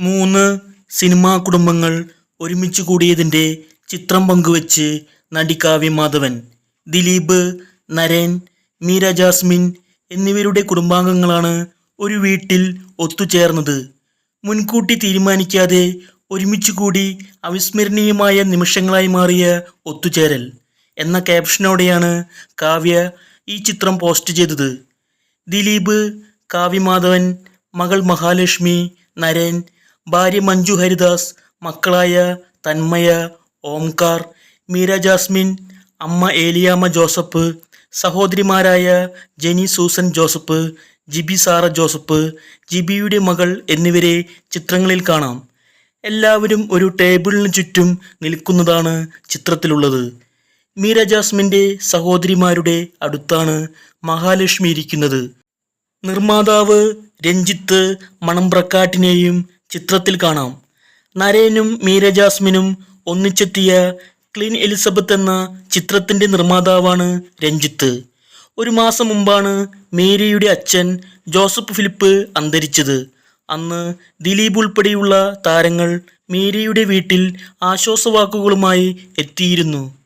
മൂന്ന് സിനിമാ കുടുംബങ്ങൾ ഒരുമിച്ച് കൂടിയതിന്റെ ചിത്രം പങ്കുവച്ച് നടി കാവ്യ മാധവൻ ദിലീപ് നരൻ മീര ജാസ്മിൻ എന്നിവരുടെ കുടുംബാംഗങ്ങളാണ് ഒരു വീട്ടിൽ ഒത്തുചേർന്നത്. മുൻകൂട്ടി തീരുമാനിക്കാതെ ഒരുമിച്ച് കൂടി അവിസ്മരണീയമായ നിമിഷങ്ങളായി മാറിയ ഒത്തുചേരൽ എന്ന ക്യാപ്ഷനോടെയാണ് കാവ്യ ഈ ചിത്രം പോസ്റ്റ് ചെയ്തത്. ദിലീപ് കാവ്യമാധവൻ മകൾ മഹാലക്ഷ്മി നരൻ ഭാര്യ മഞ്ജു ഹരിദാസ് മക്കളായ തന്മയ ഓംകാർ മീര ജാസ്മിൻ അമ്മ Eliyamma Joseph സഹോദരിമാരായ Jenny Susan Joseph Jibi Sara Joseph ജിബിയുടെ മകൾ എന്നിവരെ ചിത്രങ്ങളിൽ കാണാം. എല്ലാവരും ഒരു ടേബിളിന് ചുറ്റും നിൽക്കുന്നതാണ് ചിത്രത്തിലുള്ളത്. മീര ജാസ്മിന്റെ സഹോദരിമാരുടെ അടുത്താണ് മഹാലക്ഷ്മി ഇരിക്കുന്നത്. നിർമ്മാതാവ് രഞ്ജിത്ത് മണമ്പ്രക്കാട്ടിനെയും ചിത്രത്തിൽ കാണാം. നരേനും മീര ജാസ്മിനും ഒന്നിച്ചെത്തിയ ക്ലീൻ എലിസബത്ത് എന്ന ചിത്രത്തിന്റെ നിർമ്മാതാവാണ് രഞ്ജിത്ത്. ഒരു മാസം മുമ്പാണ് മീരയുടെ അച്ഛൻ ജോസഫ് ഫിലിപ്പ് അന്തരിച്ചത്. അന്ന് ദിലീപ് ഉൾപ്പെടെയുള്ള താരങ്ങൾ മീരയുടെ വീട്ടിൽ ആശ്വാസവാക്കുകളുമായി എത്തിയിരുന്നു.